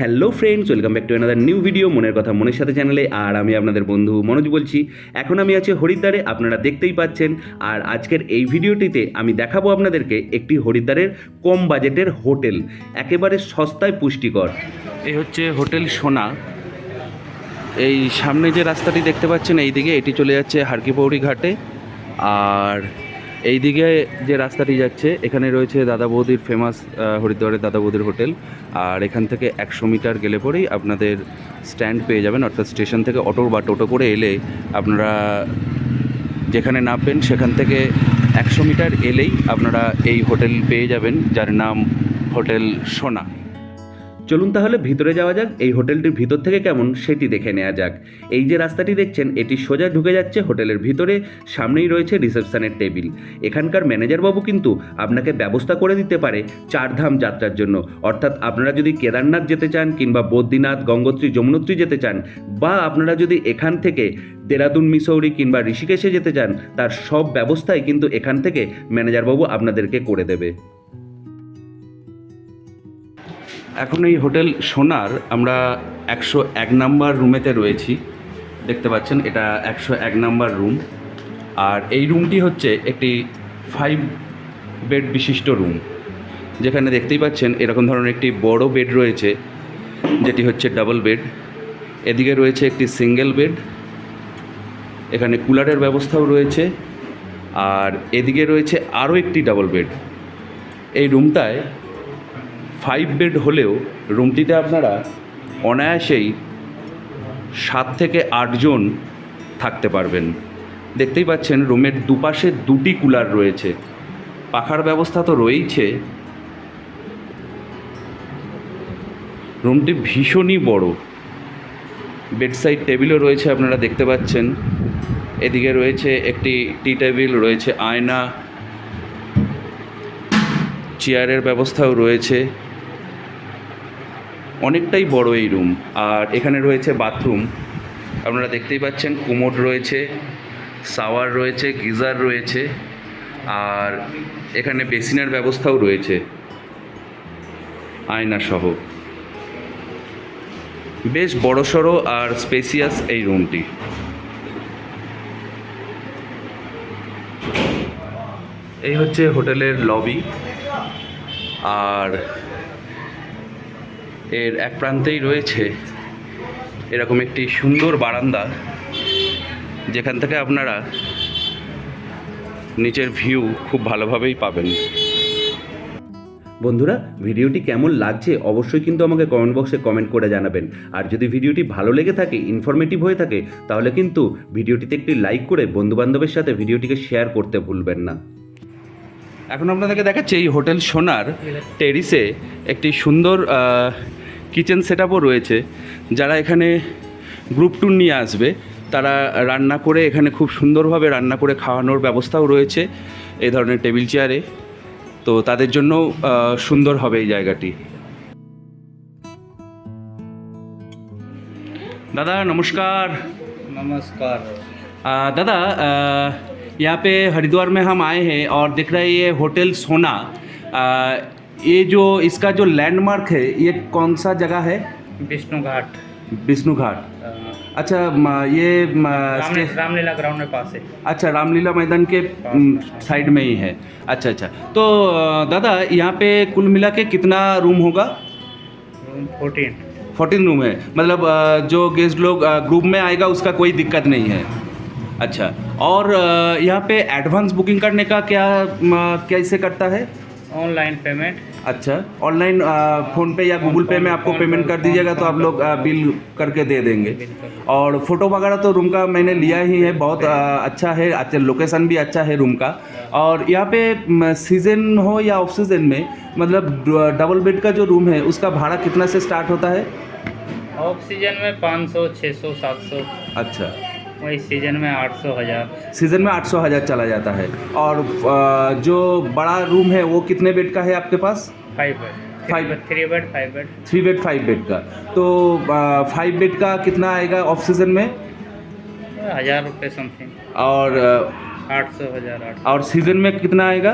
Hello friends welcome back to another new video মনের কথা মনের সাথে চ্যানেলে আর আমি আপনাদের বন্ধু মনোজ বলছি। এখন আমি আছি হরিদ্বারে। আপনারা দেখতেই পাচ্ছেন। আর আজকের এই ভিডিওটিতে আমি দেখাবো আপনাদেরকে একটি হরিদ্বারের কম বাজেটের হোটেল। একেবারে সস্তায় পুষ্টিকর। এই হচ্ছে হোটেল সোনা। এই সামনে যে রাস্তাটি দেখতে পাচ্ছেন এই দিকে এটি চলে যাচ্ছে হারকিপৌড়ি ঘাটে। আর এই দিকে যে রাস্তাটি যাচ্ছে, এখানে রয়েছে দাদা বৌদির ফেমাস হরিদ্বারের দাদা বৌদির হোটেল। আর এখান থেকে একশো মিটার গেলে পরেই আপনাদের স্ট্যান্ড পেয়ে যাবেন, অর্থাৎ স্টেশন থেকে অটো বা টোটো করে এলে আপনারা যেখানে নামবেন, সেখান থেকে একশো মিটার এলেই আপনারা এই হোটেল পেয়ে যাবেন, যার নাম হোটেল সোনা। চলুন তাহলে ভিতরে যাওয়া যাক, এই হোটেলটির ভিতর থেকে কেমন সেটি দেখে নেওয়া যাক। এই যে রাস্তাটি দেখছেন, এটি সোজা ঢুকে যাচ্ছে হোটেলের ভিতরে, সামনেই রয়েছে রিসেপশনের টেবিল। এখানকার ম্যানেজার বাবু কিন্তু আপনাকে ব্যবস্থা করে দিতে পারে চারধাম যাত্রার জন্য। অর্থাৎ আপনারা যদি কেদারনাথ যেতে চান কিংবা বদ্রীনাথ, গঙ্গোত্রী, যমুনোত্রী যেতে চান, বা আপনারা যদি এখান থেকে দেরাদুন, মিসৌরি কিংবা ঋষিকেশে যেতে চান, তার সব ব্যবস্থাই কিন্তু এখান থেকে ম্যানেজারবাবু আপনাদেরকে করে দেবে। এখন এই হোটেল সোনার আমরা একশো এক নাম্বার রুমেতে রয়েছি। দেখতে পাচ্ছেন, এটা একশো এক নাম্বার রুম। আর এই রুমটি হচ্ছে একটি ফাইভ বেড বিশিষ্ট রুম। যেখানে দেখতেই পাচ্ছেন, এরকম ধরনের একটি বড় বেড রয়েছে, যেটি হচ্ছে ডাবল বেড এদিকে রয়েছে একটি সিঙ্গেল বেড এখানে কুলারের ব্যবস্থাও রয়েছে। আর এদিকে রয়েছে আরও একটি ডাবল বেড এই রুমটায় ফাইভ বেড হলেও রুমটিতে আপনারা অনায়াসেই সাত থেকে আটজন থাকতে পারবেন। দেখতেই পাচ্ছেন রুমের দুপাশে দুটি কুলার রয়েছে। পাখার ব্যবস্থা তো রয়েইছে। রুমটি ভীষণই বড়। বেডসাইড টেবিলও রয়েছে আপনারা দেখতে পাচ্ছেন। এদিকে রয়েছে একটি টি টেবিল রয়েছে আয়না। চেয়ারের ব্যবস্থাও রয়েছে। অনেকটাই বড় এই রুম আর এখানে রয়েছে বাথরুম আপনারা দেখতেই পাচ্ছেন কুমোট রয়েছে শাওয়ার রয়েছে, গিজার রয়েছে, আর এখানে বেসিনের ব্যবস্থাও রয়েছে। আয়না সহ বেশ বড়সড় আর স্পেসিয়াস এই রুমটি এই হচ্ছে হোটেলের লবি আর এর এক প্রান্তেই রয়েছে এরকম একটি সুন্দর বারান্দা যেখান থেকে আপনারা নিচের ভিউ খুব ভালোভাবেই পাবেন। বন্ধুরা ভিডিওটি কেমন লাগছে অবশ্যই কিন্তু আমাকে কমেন্ট বক্সে কমেন্ট করে জানাবেন। আর যদি ভিডিওটি ভালো লেগে থাকে ইনফরমেটিভ হয়ে থাকে তাহলে কিন্তু ভিডিওটিতে একটি লাইক করে বন্ধুবান্ধবের সাথে ভিডিওটিকে শেয়ার করতে ভুলবেন না। এখন আপনাদেরকে দেখাচ্ছি এই হোটেল সোনার টেরিসে একটি সুন্দর কিচেন সেট রয়েছে যারা এখানে গ্রুপ ট্যুর নিয়ে আসবে তারা রান্না করে এখানে খুব সুন্দরভাবে রান্না করে খাওয়ানোর ব্যবস্থাও রয়েছে এই ধরনের টেবিল চেয়ারে তো তাদের জন্য সুন্দর হবে এই জায়গাটি দাদা নমস্কার नमस्कार आ, दादा आ, यहाँ पे हरिद्वार में हम आए हैं और देख रहे हैं ये होटल सोना आ, ये जो इसका जो लैंडमार्क है ये कौन सा जगह है? विष्णु घाट विष्णु घाट अच्छा ये रामली- रामलीला ग्राउंड में पास है। अच्छा रामलीला मैदान के साइड में ही है। अच्छा अच्छा। तो दादा यहाँ पे कुल मिला के कितना रूम होगा? रूम फोर्टीन फोर्टीन रूम है। मतलब जो गेस्ट लोग ग्रुप में आएगा उसका कोई दिक्कत नहीं है। अच्छा। और यहाँ पे एडवांस बुकिंग करने का क्या कैसे करता है? ऑनलाइन पेमेंट अच्छा ऑनलाइन फ़ोन पे या गूगल पे में आपको पेमेंट कर दीजिएगा तो आप लोग बिल करके दे देंगे। और फ़ोटो वगैरह तो रूम का मैंने लिया ही है बहुत अच्छा है अच्छा लोकेशन भी अच्छा है रूम का। और यहाँ पे सीज़न हो या ऑफ़ सीज़न में मतलब डबल बेड का जो रूम है उसका भाड़ा कितना से स्टार्ट होता है? ऑक्सीजन में पाँच सौ छः सौ सात सौ। अच्छा। वही सीज़न में 800 हज़ार। सीज़न में आठ सौ हज़ार चला जाता है। और जो बड़ा रूम है वो कितने बेड का है आपके पास? Five bed Five- three bed five bed three bed five bed का। तो फाइव बेड का कितना आएगा ऑफ़ सीज़न में? हज़ार रुपये समथिंग और आठ सौ हज़ार आठ और सीज़न में कितना आएगा?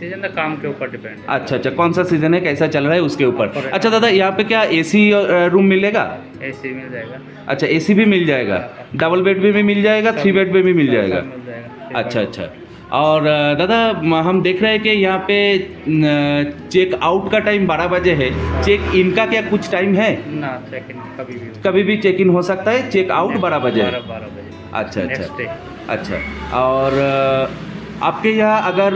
सीज़न का काम के ऊपर डिपेंड है। अच्छा अच्छा कौन सा सीज़न है कैसा चल रहा है उसके ऊपर? अच्छा दादा यहाँ पे क्या एसी रूम मिलेगा? एसी मिल जाएगा। अच्छा एसी भी मिल जाएगा? डबल बेड में भी मिल जाएगा थ्री बेड में भी मिल जाएगा? अच्छा अच्छा। और दादा हम देख रहे हैं कि यहाँ पे चेक आउट का टाइम बारह बजे है। चेक इन का क्या कुछ टाइम है? ना चेक इन कभी भी कभी भी चेक इन हो सकता है? चेक आउट बारह बजे? अच्छा अच्छा। अच्छा। और आपके यहाँ अगर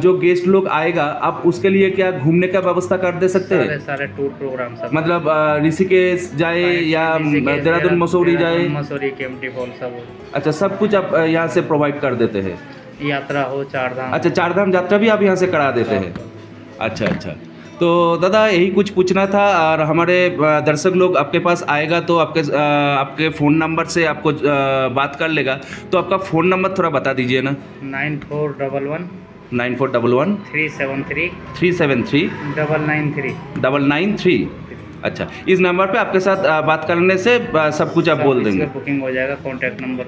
जो गेस्ट लोग आएगा आप उसके लिए क्या घूमने का व्यवस्था कर दे सकते हैं? सारे टूर प्रोग्राम सब। मतलब ऋषिकेश जाए या देहरादून मसूरी जाए। मसूरी केम्प्टी फॉल सब। अच्छा सब कुछ आप यहाँ से प्रोवाइड कर देते हैं? यात्रा हो चारधाम। अच्छा चारधाम यात्रा भी आप यहाँ से करा देते हैं? अच्छा अच्छा। तो दादा यही कुछ पूछना था और हमारे दर्शक लोग आपके पास आएगा तो आपके आपके फ़ोन नंबर से आपको बात कर लेगा। तो आपका फ़ोन नंबर थोड़ा बता दीजिए ना। Nine four double one. Nine four double one. Three seven three. Three seven three. Double nine three. Double nine three. अच्छा इस नंबर पे आपके साथ बात करने से सब कुछ आप बोल देंगे। बुकिंग हो जाएगा contact number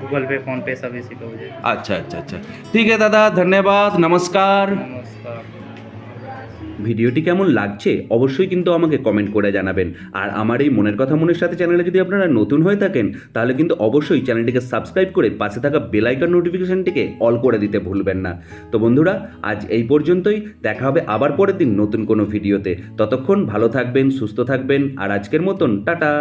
Google pay PhonePe सब इसी पे हो जाएगा। अच्छा अच्छा अच्छा। ठीक है दादा धन्यवाद नमस्कार। नमस्कार। ভিডিওটি কেমন লাগছে অবশ্যই কিন্তু আমাকে কমেন্ট করে জানাবেন। আর আমার এই মনের কথা মনের সাথে চ্যানেলে যদি আপনারা নতুন হয়ে থাকেন, তাহলে কিন্তু অবশ্যই চ্যানেলটিকে সাবস্ক্রাইব করে পাশে থাকা বেলাইকার নোটিফিকেশনটিকে অল করে দিতে ভুলবেন না। তো বন্ধুরা, আজ এই পর্যন্তই। দেখা হবে আবার পরের দিন নতুন কোনো ভিডিওতে। ততক্ষণ ভালো থাকবেন, সুস্থ থাকবেন। আর আজকের মতন, টাটা!